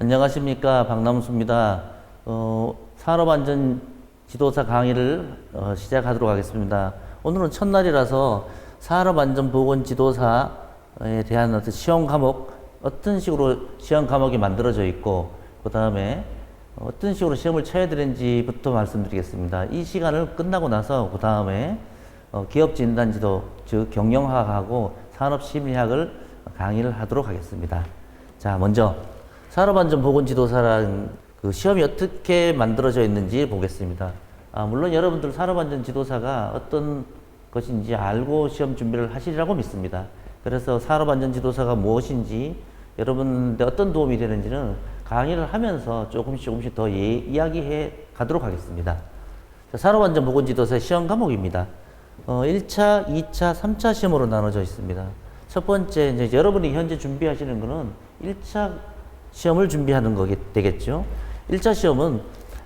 안녕하십니까 박남수입니다. 어, 산업안전 지도사 강의를 어, 시작하도록 하겠습니다. 오늘은 첫날이라서 산업안전보건 지도사에 대한 어떤 시험 과목 어떤 식으로 시험 과목이 만들어져 있고 그 다음에 어떤 식으로 시험을 쳐야 되는지부터 말씀드리겠습니다. 이 시간을 끝나고 나서 그 다음에 어, 기업 진단 지도 즉 경영학하고 산업 심리학을 강의를 하도록 하겠습니다. 자, 먼저 산업안전보건지도사라는 그 시험이 어떻게 만들어져 있는지 보겠습니다. 아, 물론 여러분들 산업안전지도사가 어떤 것인지 알고 시험 준비를 하시리라고 믿습니다. 그래서 산업안전지도사가 무엇인지 여러분들 어떤 도움이 되는지는 강의를 하면서 조금씩 조금씩 더 예, 이야기해 가도록 하겠습니다. 자, 산업안전보건지도사 시험 과목입니다. 어, 1차, 2차, 3차 시험으로 나눠져 있습니다. 첫 번째, 이제 여러분이 현재 준비하시는 거는 1차 시험을 준비하는 거게 되겠죠. 1차 시험은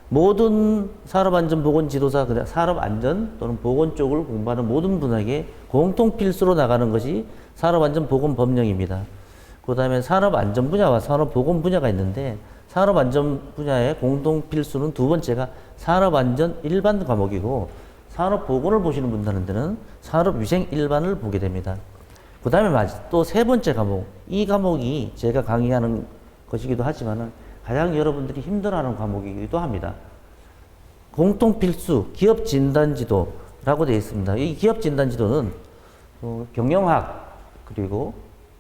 모든 산업안전보건 지도사, 그냥 산업안전 또는 보건 쪽을 공부하는 모든 분에게 공통 필수로 나가는 것이 산업안전보건 법령입니다. 그 다음에 산업안전 분야와 산업보건 분야가 있는데 산업안전 분야의 공통 필수는 두 번째가 산업안전 일반 과목이고 산업보건을 보시는 분들한테는 산업위생 일반을 보게 됩니다. 그 다음에 또 세 번째 과목. 이 과목이 제가 강의하는 것이기도 하지만은 가장 여러분들이 힘들어하는 과목이기도 합니다. 공통 필수 기업 진단 지도라고 되어 있습니다. 이 기업 진단 지도는 어, 경영학 그리고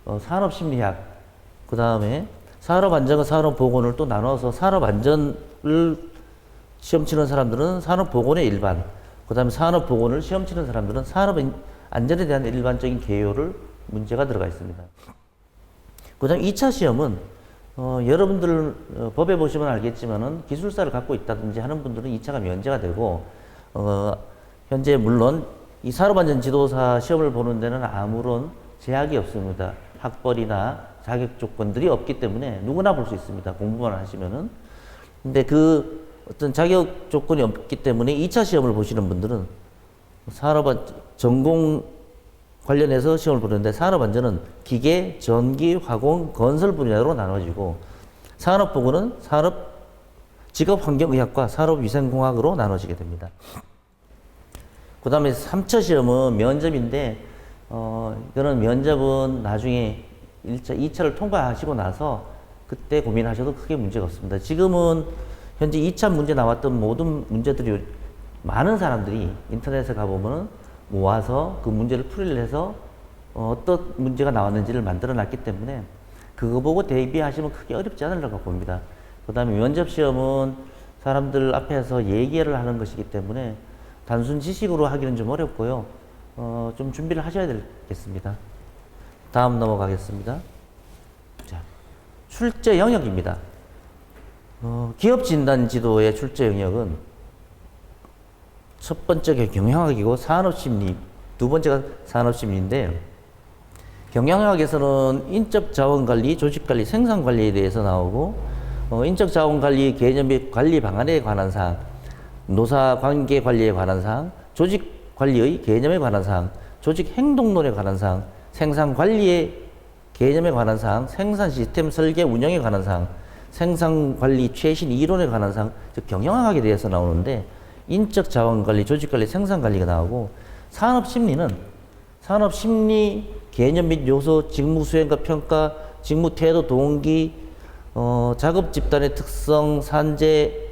어, 산업 심리학 그 다음에 산업 안전과 산업 보건을 또 나눠서 산업 안전을 시험 치는 사람들은 산업 보건의 일반 그 다음에 산업 보건을 시험 치는 사람들은 산업 안전에 대한 일반적인 개요를 문제가 들어가 있습니다. 그 다음 2차 시험은 어, 여러분들 어, 법에 보시면 알겠지만은 기술사를 갖고 있다든지 하는 분들은 2차가 면제가 되고 어, 현재 물론 이 산업안전 지도사 시험을 보는 데는 아무런 제약이 없습니다. 학벌이나 자격 조건들이 없기 때문에 누구나 볼 수 있습니다. 공부만 하시면은. 근데 그 어떤 자격 조건이 없기 때문에 2차 시험을 보시는 분들은 산업안 전공 관련해서 시험을 보는데 산업안전은 기계, 전기, 화공, 건설 분야로 나눠지고 산업보건은 산업 직업환경의학과 산업위생공학으로 나눠지게 됩니다. 그 다음에 3차 시험은 면접인데 어, 이거는 면접은 나중에 1차, 2차를 통과하시고 나서 그때 고민하셔도 크게 문제가 없습니다. 지금은 현재 2차 문제 나왔던 모든 문제들이 많은 사람들이 인터넷에 가보면은 모아서 그 문제를 풀이를 해서 어, 어떤 문제가 나왔는지를 만들어 놨기 때문에 그거 보고 대비하시면 크게 어렵지 않으려고 봅니다. 그 다음에 면접 시험은 사람들 앞에서 얘기를 하는 것이기 때문에 단순 지식으로 하기는 좀 어렵고요. 어, 좀 준비를 하셔야 되겠습니다. 다음 넘어가겠습니다. 자, 출제 영역입니다. 어, 기업 진단 지도의 출제 영역은 첫 번째가 경영학이고 산업심리, 두 번째가 산업심리인데 경영학에서는 인적 자원 관리, 조직 관리, 생산 관리에 대해서 나오고 어, 인적 자원 관리 개념 및 관리 방안에 관한 사항, 노사 관계 관리에 관한 사항, 조직 관리의 개념에 관한 사항, 조직 행동론에 관한 사항, 생산 관리의 개념에 관한 사항, 생산 시스템 설계 운영에 관한 사항, 생산 관리 최신 이론에 관한 사항, 즉 경영학에 대해서 나오는데 인적 자원 관리, 조직 관리, 생산 관리가 나오고 산업 심리는 산업 심리 개념 및 요소, 직무 수행과 평가, 직무 태도, 동기, 어, 작업 집단의 특성, 산재,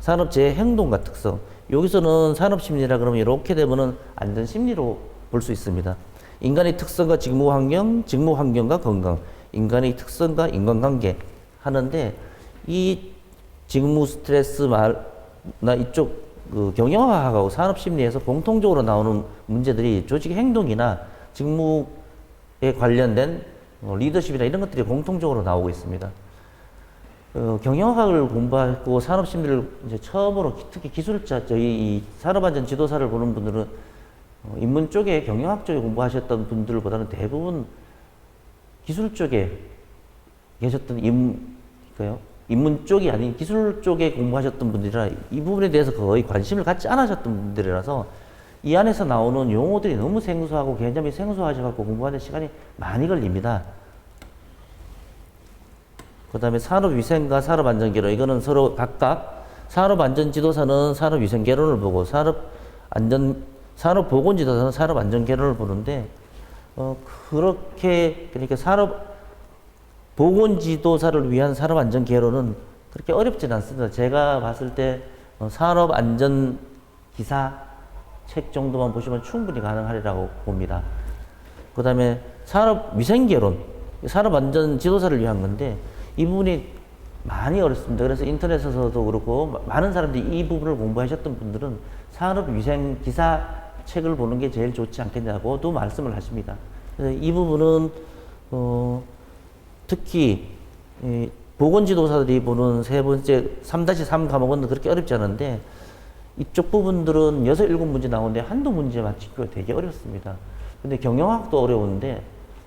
산업재해 행동과 특성. 여기서는 산업 심리라 그러면 이렇게 되면은 안전 심리로 볼 수 있습니다. 인간의 특성과 직무 환경, 직무 환경과 건강, 인간의 특성과 인간관계 하는데 이 직무 스트레스 말 나 이쪽 그 경영학하고 산업심리에서 공통적으로 나오는 문제들이 조직 행동이나 직무에 관련된 뭐 리더십이나 이런 것들이 공통적으로 나오고 있습니다. 어, 경영학을 공부하고 산업심리를 이제 처음으로 특히 기술자 저희 이 산업안전 지도사를 보는 분들은 어, 인문 쪽에 경영학 쪽에 공부하셨던 분들보다는 대부분 기술 쪽에 계셨던 인, 그요 인문 쪽이 아닌 기술 쪽에 공부하셨던 분들이라 이 부분에 대해서 거의 관심을 갖지 않으셨던 분들이라서 이 안에서 나오는 용어들이 너무 생소하고 개념이 생소하셔갖고 공부하는 시간이 많이 걸립니다. 그 다음에 산업위생과 산업안전개론 이거는 서로 각각 산업안전지도사는 산업위생개론을 보고 산업안전 산업보건지도사는 산업안전개론을 보는데 어, 그렇게 그러니까 산업 보건지도사를 위한 산업안전개론은 그렇게 어렵진 않습니다. 제가 봤을 때 어, 산업안전기사 책 정도만 보시면 충분히 가능하리라고 봅니다. 그 다음에 산업위생개론, 산업안전지도사를 위한 건데 이 부분이 많이 어렵습니다. 그래서 인터넷에서도 그렇고 마- 많은 사람들이 이 부분을 공부하셨던 분들은 산업위생기사 책을 보는 게 제일 좋지 않겠냐고도 말씀을 하십니다. 그래서 이 부분은 어, 특히 이 보건지도사들이 보는 세 번째 3-3 과목은 그렇게 어렵지 않은데 이쪽 부분들은 여섯 일곱 문제 나오는데 한두 문제 맞히기가 되게 어렵습니다. 근데 경영학도 어려운데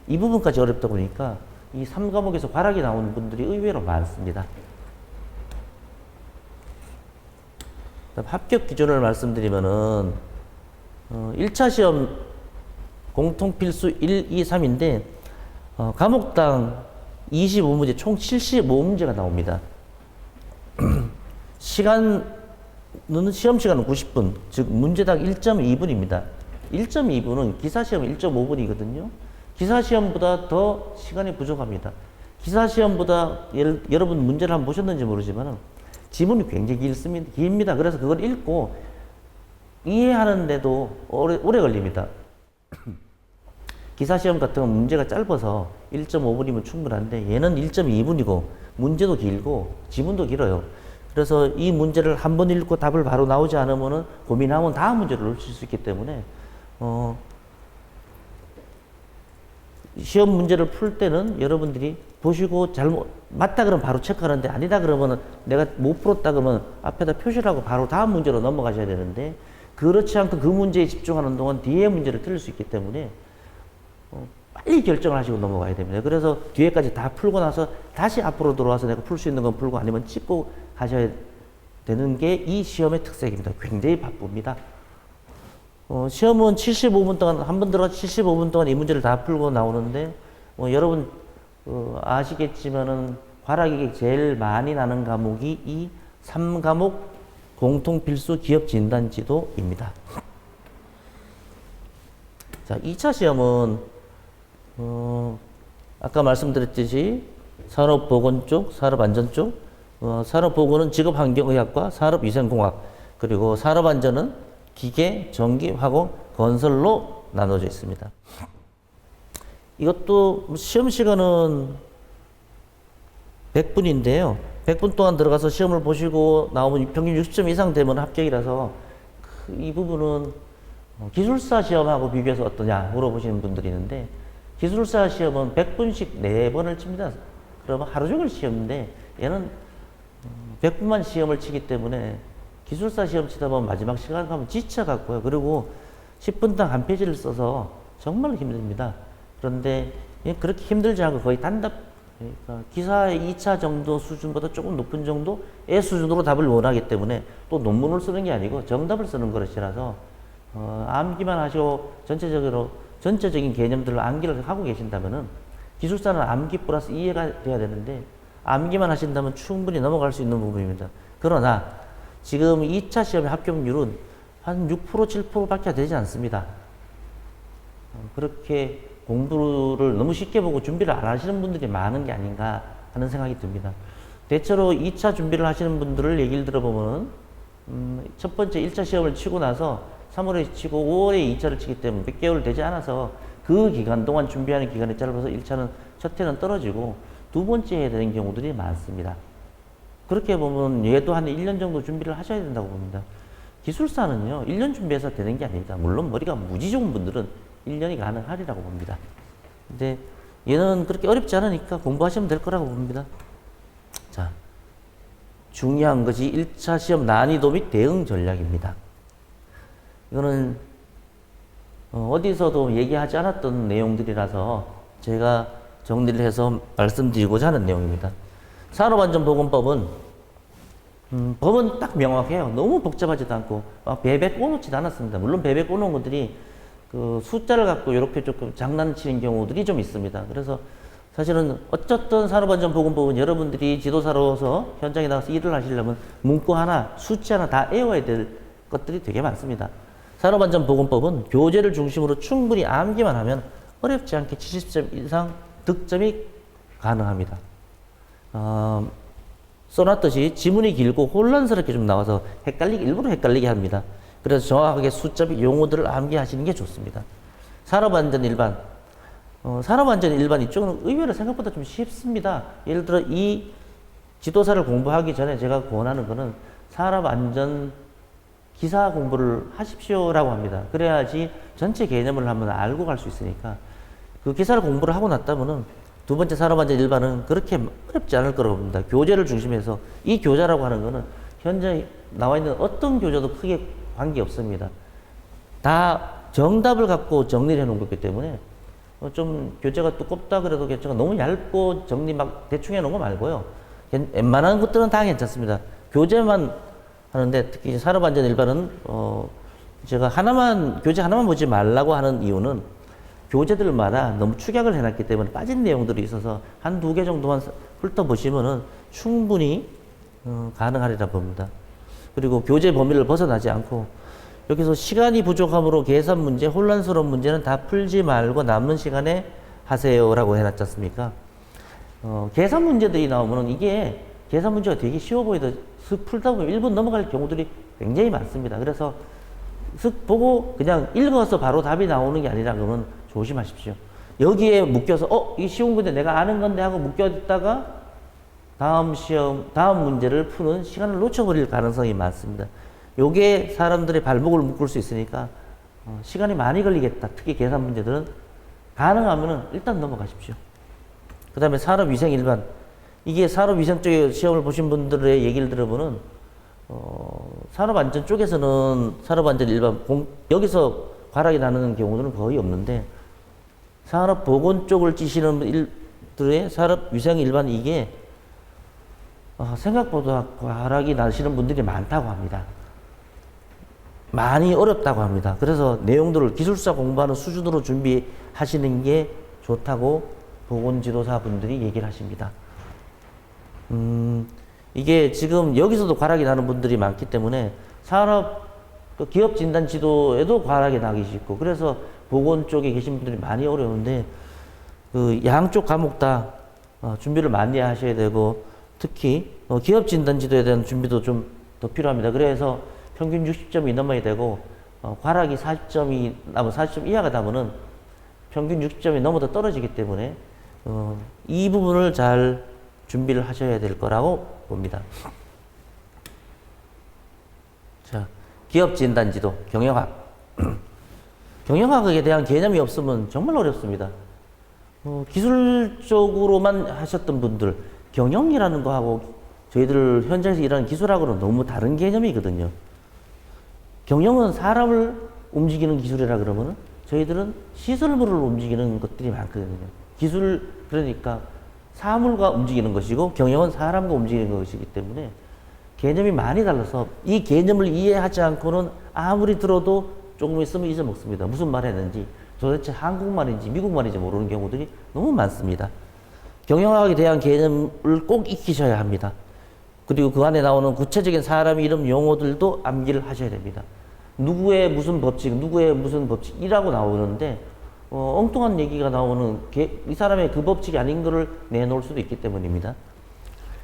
이 부분까지 어렵다 보니까 이 3과목에서 과락이 나오는 분들이 의외로 많습니다. 합격 기준을 말씀드리면은 어, 1차 시험 공통 필수 1, 2, 3인데 어, 과목당 25문제 총 75문제가 나옵니다. 시간은 시험 시간은 90분, 즉 문제당 1.2분입니다. 1.2분은 기사 시험 1.5분이거든요. 기사 시험보다 더 시간이 부족합니다. 기사 시험보다 여- 여러분 문제를 한번 보셨는지 모르지만 지문이 굉장히 길습니다. 깁니다. 그래서 그걸 읽고 이해하는데도 오래, 오래 걸립니다. 기사 시험 같은 건 문제가 짧아서 1.5분이면 충분한데 얘는 1.2분이고 문제도 길고 지문도 길어요. 그래서 이 문제를 한 번 읽고 답을 바로 나오지 않으면은 고민하면 다음 문제를 놓칠 수 있기 때문에 어 시험 문제를 풀 때는 여러분들이 보시고 잘못 맞다 그러면 바로 체크하는데 아니다 그러면은 내가 못 풀었다 그러면 앞에다 표시를 하고 바로 다음 문제로 넘어가셔야 되는데 그렇지 않고 그 문제에 집중하는 동안 뒤에 문제를 틀릴 수 있기 때문에 어, 빨리 결정을 하시고 넘어가야 됩니다. 그래서 뒤에까지 다 풀고 나서 다시 앞으로 돌아와서 내가 풀 수 있는 건 풀고 아니면 찍고 가셔야 되는 게 이 시험의 특색입니다. 굉장히 바쁩니다. 어, 시험은 75분 동안 한 번 들어가 75분 동안 이 문제를 다 풀고 나오는데 뭐 여러분 어, 아시겠지만은 과락이 제일 많이 나는 과목이 이 3과목 공통 필수 기업 진단 지도입니다. 자, 2차 시험은 어, 아까 말씀드렸듯이 산업보건 쪽, 산업안전 쪽, 어, 산업보건은 직업환경의학과 산업위생공학, 그리고 산업안전은 기계, 전기, 화공, 건설로 나눠져 있습니다. 이것도 시험 시간은 100분인데요. 100분 동안 들어가서 시험을 보시고 나오면 평균 60점 이상 되면 합격이라서 그- 이 부분은 어, 기술사 시험하고 비교해서 어떠냐 물어보시는 분들이 있는데 기술사 시험은 100분씩 4번을 칩니다. 그러면 하루 종일 시험인데 얘는 음, 100분만 시험을 치기 때문에 기술사 시험 치다 보면 마지막 시간 가면 지쳐갖고요. 그리고 10분당 한 페이지를 써서 정말 힘듭니다. 그런데 얘 그렇게 힘들지 않고 거의 단답, 그러니까 기사의 2차 정도 수준보다 조금 높은 정도의 수준으로 답을 원하기 때문에 또 논문을 쓰는 게 아니고 정답을 쓰는 것이라서 어, 암기만 하시고 전체적으로 전체적인 개념들을 암기를 하고 계신다면은 기술사는 암기 플러스 이해가 돼야 되는데 암기만 하신다면 충분히 넘어갈 수 있는 부분입니다. 그러나 지금 2차 시험의 합격률은 한 6% 7%밖에 되지 않습니다. 어, 그렇게 공부를 너무 쉽게 보고 준비를 안 하시는 분들이 많은 게 아닌가 하는 생각이 듭니다. 대체로 2차 준비를 하시는 분들을 얘기를 들어보면 음, 첫 번째 1차 시험을 치고 나서 3월에 치고 5월에 2차를 치기 때문에 몇 개월 되지 않아서 그 기간 동안 준비하는 기간이 짧아서 1차는 첫 해는 떨어지고 두 번째 해야 되는 경우들이 많습니다. 그렇게 보면 얘도 한 1년 정도 준비를 하셔야 된다고 봅니다. 기술사는요, 1년 준비해서 되는 게 아닙니다. 물론 머리가 무지 좋은 분들은 1년이 가능하리라고 봅니다. 근데 얘는 그렇게 어렵지 않으니까 공부하시면 될 거라고 봅니다. 자, 중요한 것이 1차 시험 난이도 및 대응 전략입니다. 이거는 어, 어디서도 얘기하지 않았던 내용들이라서 제가 정리를 해서 말씀드리고자 하는 내용입니다. 산업안전보건법은 음, 법은 딱 명확해요. 너무 복잡하지도 않고 막 베베 꼬놓지도 않았습니다. 물론 베베 꼬놓은 것들이 그 숫자를 갖고 이렇게 조금 장난치는 경우들이 좀 있습니다. 그래서 사실은 어쨌든 산업안전보건법은 여러분들이 지도사로서 현장에 나가서 일을 하시려면 문구 하나, 숫자 하나 다 외워야 될 것들이 되게 많습니다. 산업안전보건법은 교재를 중심으로 충분히 암기만 하면 어렵지 않게 70점 이상 득점이 가능합니다. 어, 써놨듯이 지문이 길고 혼란스럽게 좀 나와서 헷갈리게, 일부러 헷갈리게 합니다. 그래서 정확하게 숫자비 용어들을 암기하시는 게 좋습니다. 산업안전 일반, 어, 산업안전 일반 이쪽은 의외로 생각보다 좀 쉽습니다. 예를 들어 이 지도사를 공부하기 전에 제가 권하는 거는 산업안전 기사 공부를 하십시오라고 합니다. 그래야지 전체 개념을 한번 알고 갈 수 있으니까 그 기사를 공부를 하고 났다면은 두 번째 산업안전 일반은 그렇게 어렵지 않을 거라고 봅니다. 교재를 중심해서 이 교재라고 하는 거는 현재 나와 있는 어떤 교재도 크게 관계 없습니다. 다 정답을 갖고 정리를 해 놓은 거기 때문에 어, 좀 교재가 두껍다 그래도 괜찮아. 너무 얇고 정리 막 대충 해 놓은 거 말고요. 괜- 웬만한 것들은 다 괜찮습니다. 교재만 하는데 특히 산업안전 일반은 어 제가 하나만 교재 하나만 보지 말라고 하는 이유는 교재들마다 너무 축약을 해놨기 때문에 빠진 내용들이 있어서 한 두 개 정도만 훑어보시면은 충분히 어, 가능하리라 봅니다. 그리고 교재 범위를 벗어나지 않고 여기서 시간이 부족함으로 계산 문제, 혼란스러운 문제는 다 풀지 말고 남는 시간에 하세요라고 해놨지 않습니까? 어, 계산 문제들이 나오면은 이게 계산 문제가 되게 쉬워 보이다 슥 풀다 보면 1분 넘어갈 경우들이 굉장히 많습니다. 그래서 슥 보고 그냥 읽어서 바로 답이 나오는 게 아니라 그러면 조심하십시오. 여기에 묶여서 어, 이게 쉬운 건데 내가 아는 건데 하고 묶여있다가 다음 시험, 다음 문제를 푸는 시간을 놓쳐버릴 가능성이 많습니다. 요게 사람들의 발목을 묶을 수 있으니까 어, 시간이 많이 걸리겠다. 특히 계산 문제들은 가능하면은 일단 넘어가십시오. 그 다음에 산업위생 일반. 이게 산업 위생 쪽에 시험을 보신 분들의 얘기를 들어보는, 어, 산업 안전 쪽에서는 산업 안전 일반, 공, 여기서 과락이 나는 경우는 거의 없는데, 산업 보건 쪽을 찌시는 일들의 산업 위생 일반 이게, 어, 생각보다 과락이 나시는 분들이 많다고 합니다. 많이 어렵다고 합니다. 그래서 내용들을 기술사 공부하는 수준으로 준비하시는 게 좋다고 보건지도사 분들이 얘기를 하십니다. 음, 이게 지금 여기서도 과락이 나는 분들이 많기 때문에 산업, 그 기업 진단 지도에도 과락이 나기 쉽고 그래서 보건 쪽에 계신 분들이 많이 어려운데 그 양쪽 과목 다 어, 준비를 많이 하셔야 되고 특히 어, 기업 진단 지도에 대한 준비도 좀 더 필요합니다. 그래서 평균 60점이 넘어야 되고 어, 과락이 40점이 남은 40점 이하가 되면은 평균 60점이 넘어도 떨어지기 때문에 어, 이 부분을 잘 준비를 하셔야 될 거라고 봅니다. 자, 기업 진단 지도 경영학. 경영학에 대한 개념이 없으면 정말 어렵습니다. 어, 기술적으로만 하셨던 분들, 경영이라는 거하고 저희들 현장에서 일하는 기술하고는 너무 다른 개념이거든요. 경영은 사람을 움직이는 기술이라 그러면은 저희들은 시설물을 움직이는 것들이 많거든요. 기술, 그러니까 사물과 움직이는 것이고 경영은 사람과 움직이는 것이기 때문에 개념이 많이 달라서 이 개념을 이해하지 않고는 아무리 들어도 조금 있으면 잊어먹습니다. 무슨 말 했는지 도대체 한국말인지 미국말인지 모르는 경우들이 너무 많습니다. 경영학에 대한 개념을 꼭 익히셔야 합니다. 그리고 그 안에 나오는 구체적인 사람 이름 용어들도 암기를 하셔야 됩니다. 누구의 무슨 법칙, 누구의 무슨 법칙이라고 나오는데 어, 엉뚱한 얘기가 나오는 게, 이 사람의 그 법칙이 아닌 것을 내놓을 수도 있기 때문입니다.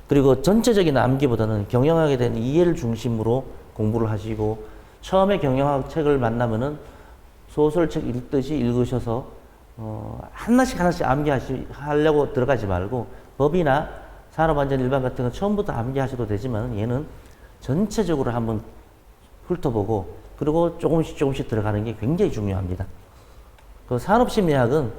그리고 전체적인 암기보다는 경영학에 대한 이해를 중심으로 공부를 하시고 처음에 경영학 책을 만나면은 소설책 읽듯이 읽으셔서 어, 하나씩 하나씩 암기하려고 들어가지 말고 법이나 산업안전 일반 같은 건 처음부터 암기하셔도 되지만 얘는 전체적으로 한번 훑어보고 그리고 조금씩 조금씩 들어가는 게 굉장히 중요합니다. 그 산업심리학은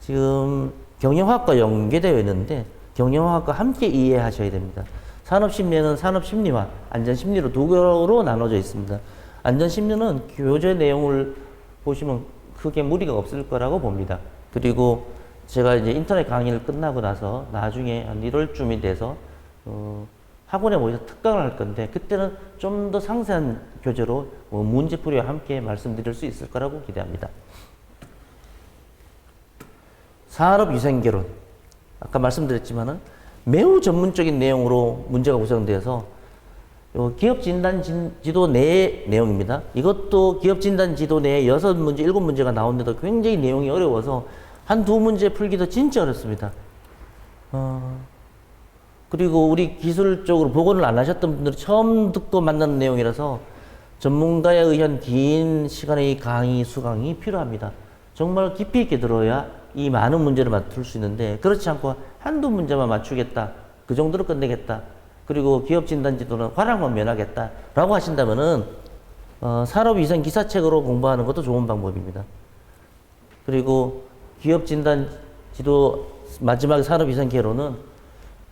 지금 경영학과 연계되어 있는데 경영학과 함께 이해하셔야 됩니다. 산업심리는 산업심리와 안전심리로 두 개로 나눠져 있습니다. 안전심리는 교재 내용을 보시면 크게 무리가 없을 거라고 봅니다. 그리고 제가 이제 인터넷 강의를 끝나고 나서 나중에 한 1월쯤이 돼서 어, 학원에 모여서 특강을 할 건데 그때는 좀 더 상세한 교재로 뭐 문제풀이와 함께 말씀드릴 수 있을 거라고 기대합니다. 산업위생개론. 아까 말씀드렸지만은 매우 전문적인 내용으로 문제가 구성되어서 요 기업 진단 진- 지도 내 내용입니다. 이것도 기업 진단 지도 내에 여섯 문제, 일곱 문제가 나오는데도 굉장히 내용이 어려워서 한 두 문제 풀기도 진짜 어렵습니다. 어, 그리고 우리 기술적으로 복원을 안 하셨던 분들이 처음 듣고 만나는 내용이라서 전문가에 의한 긴 시간의 강의, 수강이 필요합니다. 정말 깊이 있게 들어야 이 많은 문제를 맞출 수 있는데 그렇지 않고 한두 문제만 맞추겠다. 그 정도로 끝내겠다. 그리고 기업 진단 지도는 화랑만 면하겠다. 라고 하신다면은 어, 산업 위생 기사책으로 공부하는 것도 좋은 방법입니다. 그리고 기업 진단 지도 마지막 산업 위생 개로는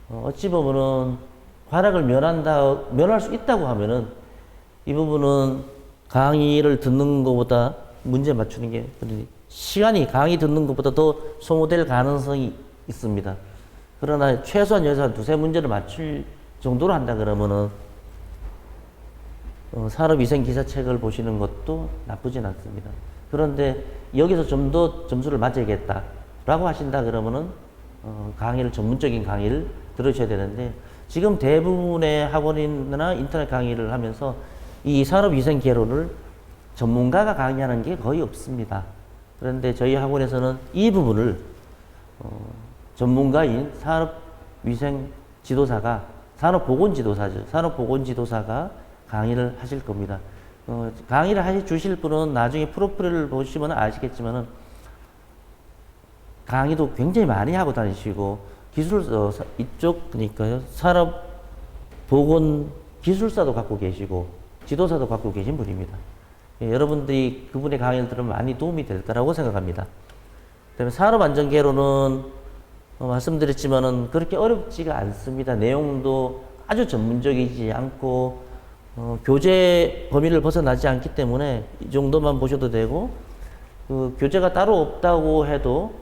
어, 어찌 보면은 화락을 면한다, 면할 수 있다고 하면은 이 부분은 강의를 듣는 것보다 문제 맞추는 게 시간이 강의 듣는 것보다 더 소모될 가능성이 있습니다. 그러나 최소한 여기서 한 두세 문제를 맞출 정도로 한다 그러면은 어, 산업위생 기사책을 보시는 것도 나쁘진 않습니다. 그런데 여기서 좀 더 점수를 맞아야겠다라고 하신다 그러면은 어, 강의를 전문적인 강의를 들으셔야 되는데 지금 대부분의 학원이나 인터넷 강의를 하면서 이 산업위생 개론을 전문가가 강의하는 게 거의 없습니다. 그런데 저희 학원에서는 이 부분을 어, 전문가인 산업위생 지도사가 산업보건 지도사죠. 산업보건 지도사가 강의를 하실 겁니다. 어, 강의를 하시 주실 분은 나중에 프로필을 보시면 아시겠지만은 강의도 굉장히 많이 하고 다니시고 기술 어, 사- 이쪽 그러니까요 산업 보건 기술사도 갖고 계시고 지도사도 갖고 계신 분입니다. 예, 여러분들이 그분의 강의를 들으면 많이 도움이 될 거라고 생각합니다. 그다음에 산업안전계로는 어, 말씀드렸지만은 그렇게 어렵지가 않습니다. 내용도 아주 전문적이지 않고 어, 교재 범위를 벗어나지 않기 때문에 이 정도만 보셔도 되고 그 교재가 따로 없다고 해도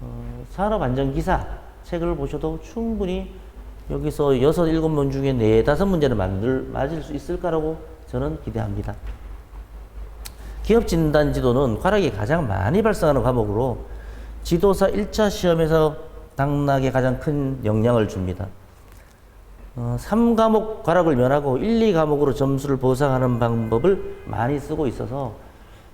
어, 산업안전기사 책을 보셔도 충분히 여기서 여섯 일곱 문 중에 네 다섯 문제를 만들 맞을 수 있을 거라고 저는 기대합니다. 기업 진단 지도는 과락이 가장 많이 발생하는 과목으로 지도사 1차 시험에서 당락에 가장 큰 영향을 줍니다. 어, 3과목 과락을 면하고 1, 2과목으로 점수를 보상하는 방법을 많이 쓰고 있어서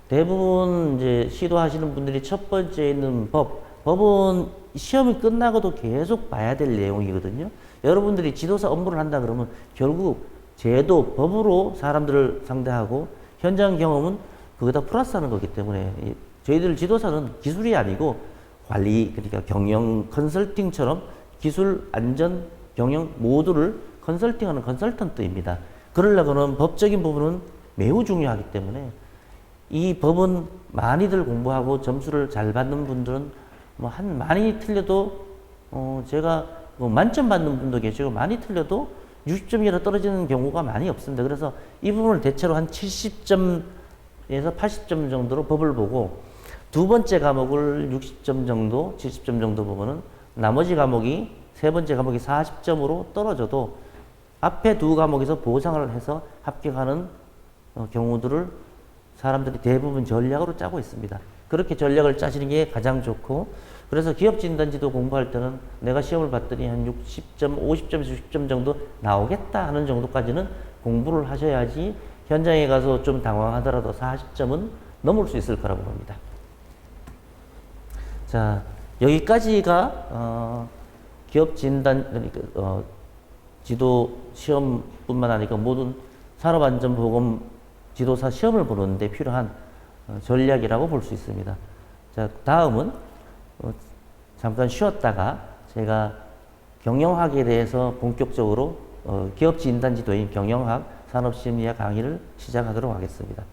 대부분 이제 시도하시는 분들이 첫 번째 있는 법, 법은 시험이 끝나고도 계속 봐야 될 내용이거든요. 여러분들이 지도사 업무를 한다 그러면 결국 제도, 법으로 사람들을 상대하고 현장 경험은 그거다 플러스 하는 거기 때문에 이- 저희들 지도사는 기술이 아니고 관리, 그러니까 경영 컨설팅처럼 기술, 안전, 경영 모두를 컨설팅하는 컨설턴트입니다. 그러려고는 법적인 부분은 매우 중요하기 때문에 이 법은 많이들 공부하고 점수를 잘 받는 분들은 뭐 한 많이 틀려도 어 제가 뭐 만점 받는 분도 계시고 많이 틀려도 60점이라 떨어지는 경우가 많이 없습니다. 그래서 이 부분을 대체로 한 70점 에서 80점 정도로 법을 보고 두 번째 과목을 60점 정도, 70점 정도 보면은 나머지 과목이 세 번째 과목이 40점으로 떨어져도 앞에 두 과목에서 보상을 해서 합격하는 어, 경우들을 사람들이 대부분 전략으로 짜고 있습니다. 그렇게 전략을 짜시는 게 가장 좋고 그래서 기업 진단지도 공부할 때는 내가 시험을 봤더니 한 60점, 50점에서 60점 정도 나오겠다 하는 정도까지는 공부를 하셔야지 현장에 가서 좀 당황하더라도 40점은 넘을 수 있을 거라고 봅니다. 자, 여기까지가 어, 기업 진단 그러니까 어, 지도 시험뿐만 아니라 모든 산업안전보건 지도사 시험을 보는데 필요한 어, 전략이라고 볼 수 있습니다. 자, 다음은 어, 잠깐 쉬었다가 제가 경영학에 대해서 본격적으로 어, 기업 진단 지도인 경영학 산업심리학 강의를 시작하도록 하겠습니다.